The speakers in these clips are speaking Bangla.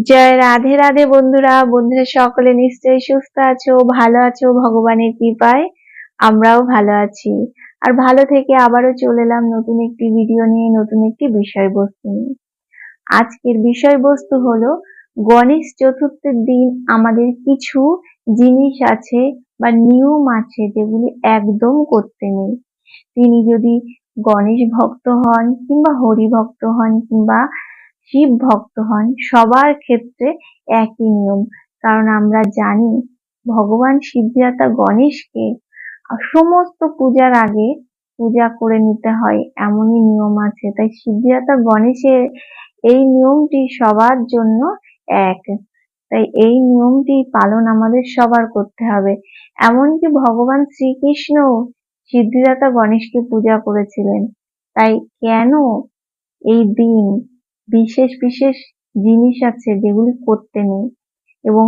জয় রাধে রাধে বন্ধুরা বন্ধুরা সকলে নিশ্চয়ই সুস্থ আছো, ভালো আছো, ভগবানের কৃপায় আমরাও ভালো আছি। আর ভালো থেকে আবারও চলে এলাম নতুন একটি ভিডিও নিয়ে, নতুন একটি বিষয়বস্তু নিয়ে। আজকের বিষয়বস্তু হলো, গণেশ চতুর্থীর দিন আমাদের কিছু জিনিস আছে বা নিয়ম আছে যেগুলি একদম করতে নেই। তিনি যদি গণেশ ভক্ত হন কিংবা হরি ভক্ত হন কিংবা শিব ভক্ত হন, সবার ক্ষেত্রে একই নিয়ম। কারণ আমরা জানি, ভগবান শিবজাতা গণেশকে সমস্ত পূজার আগে পূজা করে নিতে হয়, এমনই নিয়ম আছে। তাই শিবজাতা গণেশের এই নিয়মটি সবার জন্য এক। তাই এই নিয়মটি পালন আমাদের সবার করতে হবে। এমনকি ভগবান শ্রীকৃষ্ণ সিদ্ধিদাতা গণেশকে পূজা করেছিলেন। তাই কেন এই দিন বিশেষ বিশেষ জিনিস আছে যেগুলি করতে নেই। এবং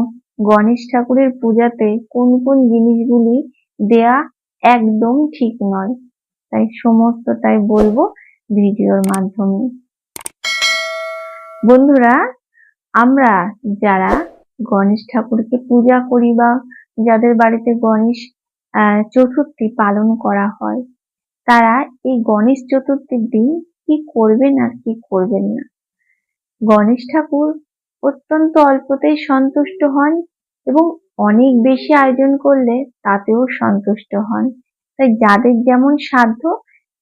গণেশ ঠাকুরের পূজাতে কোন কোন জিনিসগুলি দেয়া একদম ঠিক নয়। তাই সমস্তটাই বলব ভিডিওর মাধ্যমে। বন্ধুরা, আমরা যারা গণেশ ঠাকুরকে পূজা করি বা যাদের বাড়িতে গণেশ চতুর্থী পালন করা হয়, তারা এই গণেশ চতুর্থীর দিন কি করবেন আর কি করবেন না। গণেশ ঠাকুর অত্যন্ত অল্পতেই সন্তুষ্ট হন এবং অনেক বেশি আয়োজন করলে তাতেও সন্তুষ্ট হন। তাই যাদের যেমন সাধ্য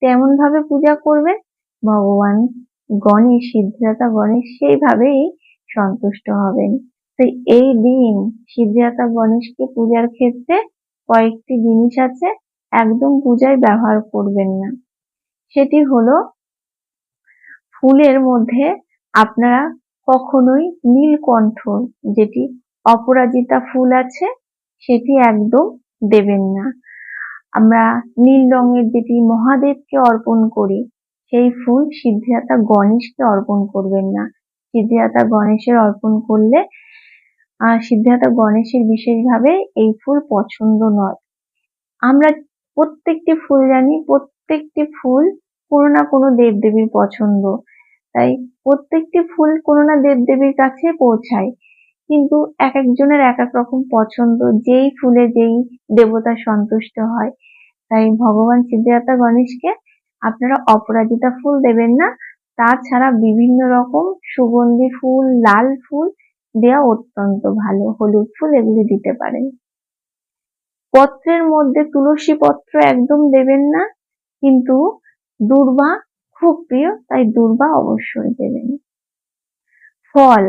তেমন ভাবে পূজা করবেন। ভগবান গণেশ, সিদ্ধিদাতা গণেশ সেইভাবেই সন্তুষ্ট হবেন। তাই এই দিন সিদ্ধিদাতা গণেশকে পূজার ক্ষেত্রে কয়েকটি জিনিস আছে, একদম পূজায় ব্যবহার করবেন না। সেটি হলো ফুলের মধ্যে আপনারা কখনোই নীলকণ্ঠ যেটি অপরাজিতা ফুল আছে, সেটি একদম দেবেন না। আমরা নীল রঙের যেটি মহাদেবকে অর্পণ করি, সেই ফুল সিদ্ধিদাতা গণেশকে অর্পণ করবেন না। সিদ্ধিদাতা গণেশের অর্পণ করলে সিদ্ধিদাতা গণেশের বিশেষভাবে এই ফুল পছন্দ নয়। আমরা প্রত্যেকটি ফুল জানি, প্রত্যেকটি ফুল কোনো না কোনো দেবদেবীর পছন্দ। তাই প্রত্যেকটি ফুল কোনো না দেবদেবীর কাছে পৌঁছায়। কিন্তু এক একজনের এক এক রকম পছন্দ, যেই ফুলে যেই দেবতা সন্তুষ্ট হয়। তাই ভগবান সিদ্ধিদাতা গণেশকে আপনারা অপরাজিতা ফুল দেবেন না, তাছাড়া বিভিন্ন রকম সুগন্ধি ফুল, লাল ফুল দেওয়া অত্যন্ত ভালো। হলুদ ফুল এগুলি দিতে পারেন। পত্রের মধ্যে তুলসী পত্র একদম দেবেন না, কিন্তু দুর্বা খুব প্রিয়, তাই দুর্বা অবশ্যই দেবেন। ফল,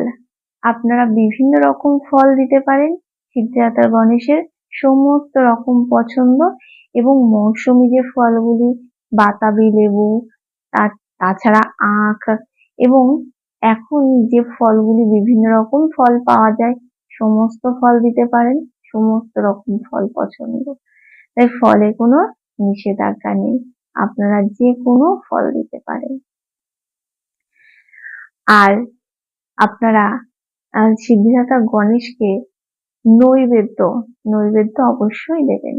আপনারা বিভিন্ন রকম ফল দিতে পারেন, সিদ্ধিদাতা গণেশের সমস্ত রকম পছন্দ এবং মৌসুমি যে ফলগুলি, বাতাবি লেবু তাছাড়া আখ এবং এখন যে ফলগুলি বিভিন্ন রকম ফল পাওয়া যায়, সমস্ত ফল দিতে পারেন, সমস্ত রকম ফল পছন্দ। তাই ফলে কোনো নিষেধাজ্ঞা নেই। আপনারা যে কোনো ফল দিতে পারেন। আর আপনারা সিদ্ধিদাতা গণেশকে নৈবেদ্য নৈবেদ্য অবশ্যই দেবেন।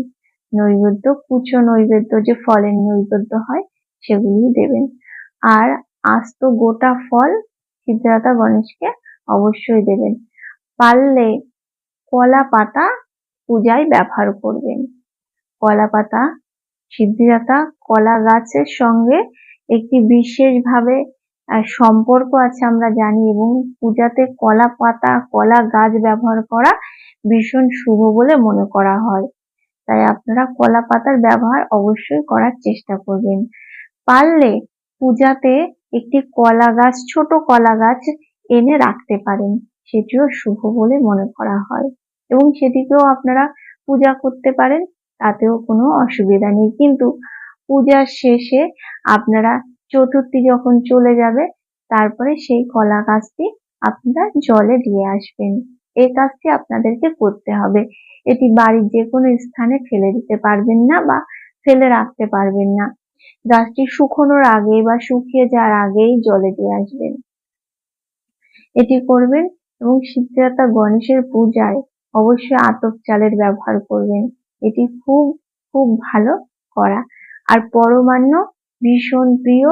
নৈবেদ্য, কুচো নৈবেদ্য, যে ফলের নৈবেদ্য হয় সেগুলি দেবেন। আর আস্ত গোটা ফল সিদ্ধিদাতা গণেশকে অবশ্যই দেবেন। পারলে কলা পাতা পূজায় ব্যবহার করবেন। কলা পাতা সিদ্ধিদাতা কলা গাছের সঙ্গে একটি বিশেষভাবে সম্পর্ক আছে আমরা জানি এবং পূজাতে কলা পাতা, কলা গাছ ব্যবহার করা ভীষণ শুভ বলে মনে করা হয়। তাই আপনারা কলা পাতার ব্যবহার অবশ্যই করার চেষ্টা করবেন। পারলে পূজাতে একটি কলা গাছ, ছোট কলা গাছ এনে রাখতে পারেন। সেটিও শুভ বলে মনে করা হয়। এবং সেটিকেও আপনারা পূজা করতে পারেন। তাতেও কোনো অসুবিধা নেই। কিন্তু পূজার শেষে আপনারা চতুর্থী যখন চলে যাবে, তারপরে সেই কলা গাছটি আপনারা জলে দিয়ে আসবেন। এই কাজটি আপনাদেরকে করতে হবে। এটি বাড়ির যে কোনো স্থানে ফেলে দিতে পারবেন না বা ফেলে রাখতে পারবেন না। গাছটি শুকোনোর আগে বা শুকিয়ে যাওয়ার আগেই জলে দিয়ে আসবেন। এটি করবেন এবং সিদ্ধিদাতা গণেশের পূজায় অবশ্যই আতপ চালের ব্যবহার করবেন। এটি খুব খুব ভালো করা। আর পরমান্ন ভীষণ প্রিয়,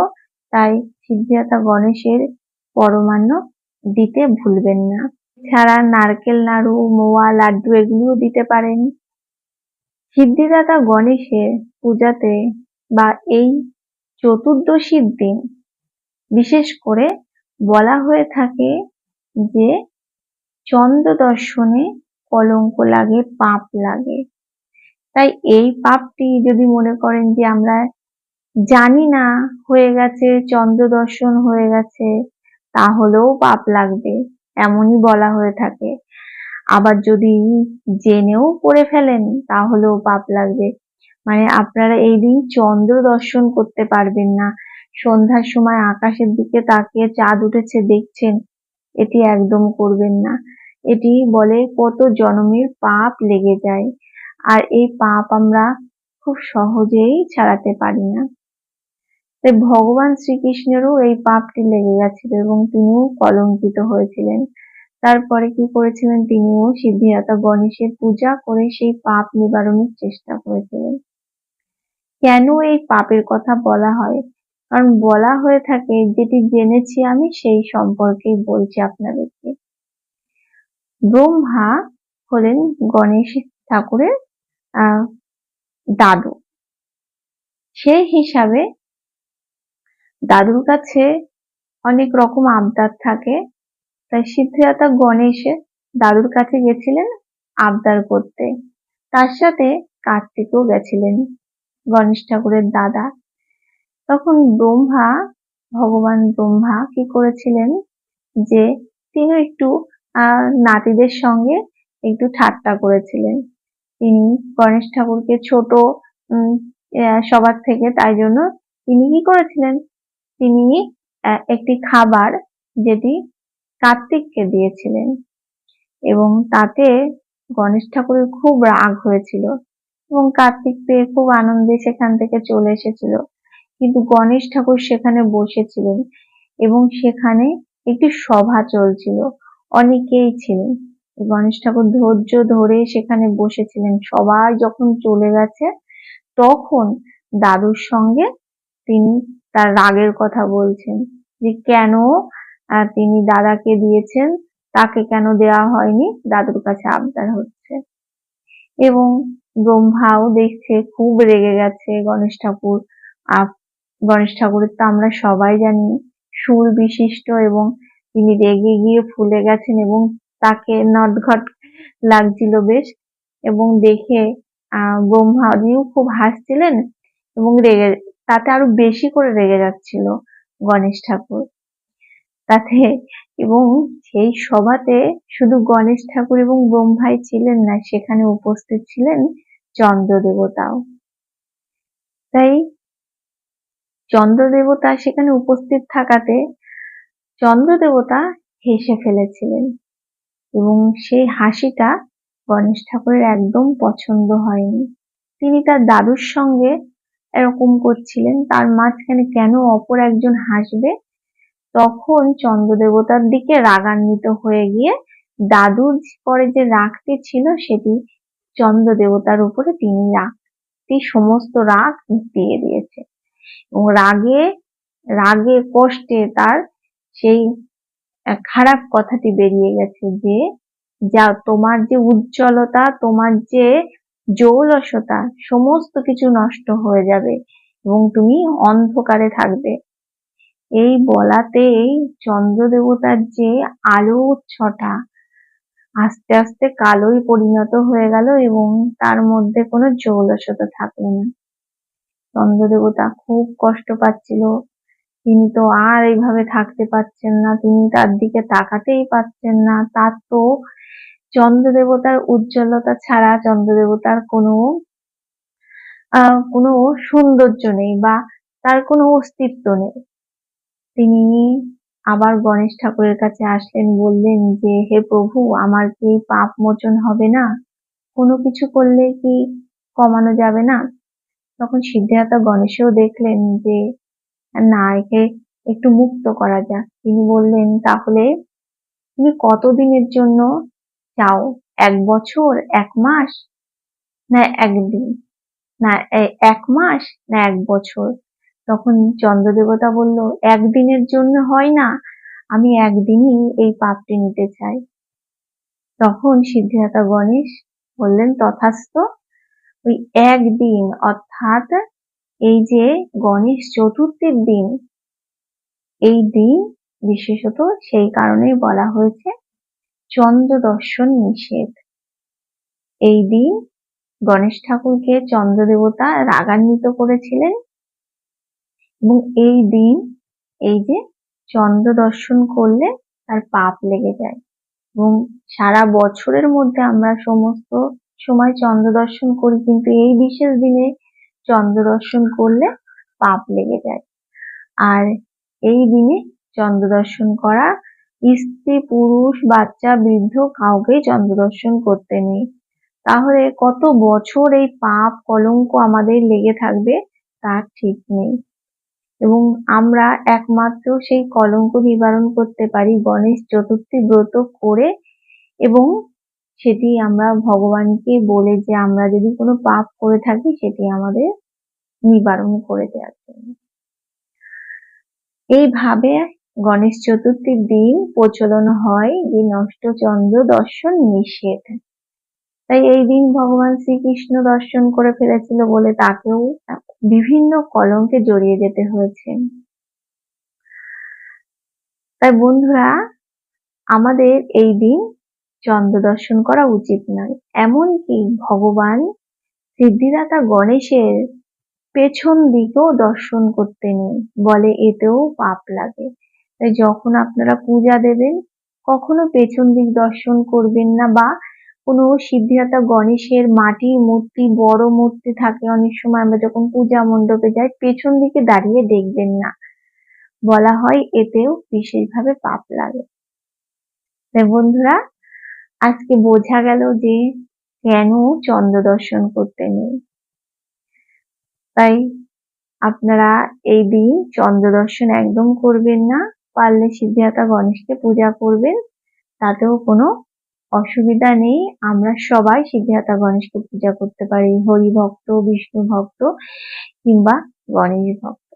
তাই সিদ্ধিদাতা গণেশের পরমান্ন দিতে ভুলবেন না। ছাড়া নারকেল, নাড়ু, মোয়া, লাড্ডু এগুলোও দিতে পারেন। সিদ্ধিদাতা গণেশের পূজাতে বা এই চতুর্দশীর দিন বিশেষ করে বলা হয়ে থাকে যে চন্দ্র দর্শনে কলঙ্ক লাগে, পাপ লাগে। তাই এই পাপটি যদি মনে করেন যে আমরা জানি না হয়ে গেছে চন্দ্র দর্শন হয়ে গেছে, তাহলেও পাপ লাগবে, এমনই বলা হয়ে থাকে। আবার যদি জেনেও করে ফেলেন, তাহলেও পাপ লাগবে। মানে আপনারা এই দিন চন্দ্র দর্শন করতে পারবেন না। সন্ধ্যার সময় আকাশের দিকে তাকিয়ে চাঁদ উঠেছে, দেখছেন, এটি একদম করবেন না। এটি বলে কত জনমের পাপ লেগে যায়। আর এই পাপ আমরা খুব সহজেই ছাড়াতে পারি না। তাই ভগবান শ্রীকৃষ্ণেরও এই পাপটি লেগে গেছিল এবং তিনিও কলঙ্কিত হয়েছিলেন। তারপরে কি করেছিলেন? তিনিও সিদ্ধিদাতা গণেশের পূজা করে সেই পাপ নিবারণের চেষ্টা করেছিলেন। কেন এই পাপের কথা বলা হয়? কারণ বলা হয়ে থাকে, যেটি জেনেছি আমি, সেই সম্পর্কেই বলছি আপনাদেরকে। ব্রহ্মা হলেন গণেশ ঠাকুরের দাদু। সেই হিসাবে দাদুর কাছে অনেক রকম আবদার থাকে। তাই সিদ্ধিদাতা গণেশে দাদুর কাছে গেছিলেন আবদার করতে। তার সাথে কার্তিকও গেছিলেন গণেশ ঠাকুরের দাদা। তখন ব্রহ্মা, ভগবান ব্রহ্মা কি করেছিলেন যে, তিনি একটু নাতিদের সঙ্গে একটু ঠাট্টা করেছিলেন। তিনি গণেশ ঠাকুরকে ছোট সবার থেকে, তাই জন্য তিনি কি করেছিলেন? তিনি একটি খাবার যেটি কার্তিককে দিয়েছিলেন। এবং তাতে গণেশ ঠাকুরের খুব রাগ হয়েছিল এবং কার্তিক পেয়ে খুব আনন্দে সেখান থেকে চলে এসেছিল। কিন্তু গণেশ ঠাকুর সেখানে বসেছিলেন এবং সেখানে একটি সভা চলছিল। অনেকেই ছিলেন। গণেশ ঠাকুর ধৈর্য ধরে সেখানে বসেছিলেন। সবাই যখন চলে গেছে, তখন দাদুর সঙ্গে তিনি তার রাগের কথা বলছেন যে, কেন তিনি দাদাকে দিয়েছেন, তাকে কেন দেওয়া হয়নি? দাদুর কাছে আবদার হচ্ছে। এবং ব্রহ্মাও দেখছে, খুব রেগে গেছে গণেশ ঠাকুর। গণেশ ঠাকুরের তো আমরা সবাই জানি, সুর বিশিষ্ট এবং তিনি রেগে গিয়ে ফুলে গেছেন এবং তাকে নটঘট লাগছিল বেশ এবং দেখে ব্রহ্মাজিও খুব হাসছিলেন এবং রেগে, তাতে আরও বেশি করে রেগে যাচ্ছিল গণেশ ঠাকুর। তাতে এবং সেই সভাতে শুধু গণেশ ঠাকুর এবং ব্রহ্মাই ছিলেন না, সেখানে উপস্থিত ছিলেন চন্দ্র দেবতাও তাই চন্দ্র দেবতা সেখানে উপস্থিত থাকাতে চন্দ্র দেবতা হেসে ফেলেছিলেন। এবং সেই হাসিটা গণেশ ঠাকুরের একদম পছন্দ হয়নি। তিনি তার দাদুর সঙ্গে এরকম করছিলেন, তার মাঝখানে কেন অপর একজন হাসবে? তখন চন্দ্রদেবতার দিকে রাগান্বিত হয়ে গিয়ে দাদুর পরে যে রাগটি ছিল, সেটি চন্দ্রদেবতার উপরে তিনি রাগটি সমস্ত রাগ দিয়ে দিয়েছে। এবং রাগে রাগে কষ্টে তার সেই খারাপ কথাটি বেরিয়ে গেছে যে যা তোমার যে উজ্জ্বলতা, তোমার যে জৌলসতা, সমস্ত কিছু নষ্ট হয়ে যাবে এবং তুমি অন্ধকারে থাকবে। এই বলাতেই চন্দ্র দেবতার যে আলো ছটা আস্তে আস্তে কালোই পরিণত হয়ে গেল এবং তার মধ্যে কোনো জৌলসতা থাকল না। চন্দ্র দেবতা খুব কষ্ট পাচ্ছিল। তিনি তো আর এইভাবে থাকতে পারছেন না, তিনি তার দিকে তাকাতেই পারছেন না। তার তো চন্দ্র দেবতার উজ্জ্বলতা ছাড়া চন্দ্র দেবতার কোনো কোনো সৌন্দর্য নেই বা তার কোনো অস্তিত্ব নেই। তিনি আবার গণেশ ঠাকুরের কাছে আসলেন, বললেন যে, হে প্রভু, আমার কি পাপ মোচন হবে না? কোনো কিছু করলে কি কমানো যাবে না? তখন সিদ্ধার্থ গণেশও দেখলেন যে না একে একটু মুক্ত করা যাক। তিনি বললেন, তাহলে তুমি কতদিনের জন্য চাও? এক বছর? এক মাস? না, একদিন? না এক মাস? না, এক বছর? তখন চন্দ্রদেবতা বলল, একদিনের জন্য হয় না। আমি একদিনই এই পাপটি নিতে চাই। তখন সিদ্ধিদাতা গণেশ বললেন, তথাস্থ? ওই একদিন, অর্থাৎ এই যে গণেশ চতুর্থীর দিন, এই দিন বিশেষত সেই কারণেই বলা হয়েছে চন্দ্র দর্শন নিষেধ। এই দিন গণেশ ঠাকুরকে চন্দ্র দেবতা রাগান্বিত করেছিলেন এবং এই দিন এই যে চন্দ্র দর্শন করলে তার পাপ লেগে যায় এবং সারা বছরের মধ্যে আমরা সমস্ত সময় চন্দ্র দর্শন করি, কিন্তু এই বিশেষ দিনে চন্দ্র দর্শন করলে পাপ লেগে যায়। আর এই দিনে চন্দ্র দর্শন করা স্ত্রী, পুরুষ, বাচ্চা, বৃদ্ধ কাউকেই চন্দ্র দর্শন করতে নেই। তাহলে কত বছর এই পাপ কলঙ্ক আমাদের লেগে থাকবে তার ঠিক নেই। এবং আমরা একমাত্র সেই কলঙ্ক নিবারণ করতে পারি গণেশ চতুর্থী ব্রত করে এবং সেটি আমরা ভগবানকে বলে যে আমরা যদি কোনো পাপ করে থাকি, সেটি আমাদের নিবারণ করে দেওয়ার জন্য। এইভাবে গণেশ চতুর্থীর দিন প্রচলন হয় যে নষ্ট চন্দ্র দর্শন নিষেধ। তাই এই দিন ভগবান শ্রীকৃষ্ণ দর্শন করে ফেলেছিল বলে তাকেও বিভিন্ন কলঙ্কে জড়িয়ে যেতে হয়েছে। তাই বন্ধুরা, আমাদের এই দিন চন্দ্র দর্শন করা উচিত নয়। এমনকি ভগবান সিদ্ধিদাতা গণেশের পেছন দিকেও দর্শন করতে নেই, বলে এতেও পাপ লাগে। তাই যখন আপনারা পূজা দেবেন, কখনো পেছন দিক দর্শন করবেন না বা কোনো সিদ্ধিদাতা গণেশের মাটির মূর্তি, বড় মূর্তি থাকে অনেক সময় আমরা যখন পূজা মণ্ডপে যাই, পেছন দিকে দাঁড়িয়ে দেখবেন না। বলা হয় এতেও বিশেষভাবে পাপ লাগে। বন্ধুরা আজকে বোঝা গেল যে কেন চন্দ্র দর্শন করতে নেই। তাই আপনারা এই দিন চন্দ্র দর্শন একদম করবেন না, পারলে সিদ্ধিদাতা গণেশকে পূজা করবেন, তাতেও কোনো অসুবিধা নেই। আমরা সবাই সিদ্ধিদাতা গণেশকে পূজা করতে পারি হরি ভক্ত বিষ্ণু ভক্ত কিংবা গণেশ ভক্ত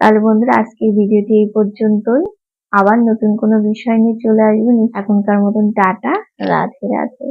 তাহলে বন্ধুরা, আজকের ভিডিওটি এই পর্যন্তই। আবার নতুন কোনো বিষয় নিয়ে চলে আসবেন এখনকার মতন টাটা রাধে রাধে।